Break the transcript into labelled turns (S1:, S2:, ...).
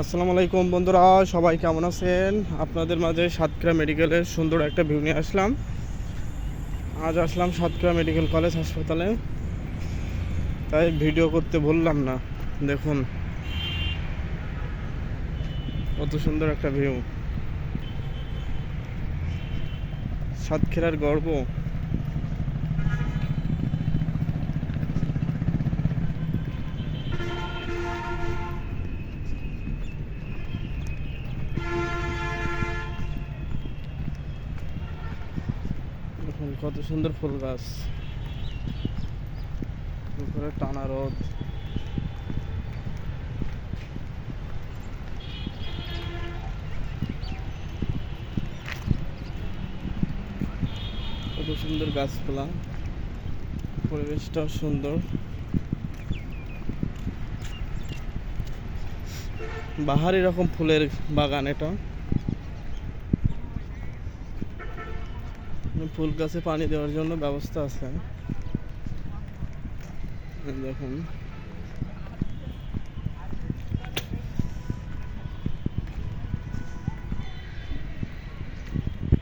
S1: আসসালামু আলাইকুম বন্ধুরা, সবাই কেমন আছেন? আপনাদের মাঝে সাতক্ষীরা মেডিকেলের সুন্দর একটা ভিউ নিয়ে আসলাম। আজ আসলাম সাতক্ষীরা মেডিকেল কলেজ হাসপাতালে। তাই ভিডিও করতে বললাম না, দেখুন। কত সুন্দর একটা ভিউ। সাতক্ষীরার গর্ব দেখুন কত সুন্দর ফুল গাছ। উপরে টানা রোদ। কত সুন্দর গাছপালা। পরিবেশটাও সুন্দর। বাহারি রকম ফুলের বাগান এটা। ফুল গাছে পানি দেওয়ার জন্য ব্যবস্থা আছে দেখুন।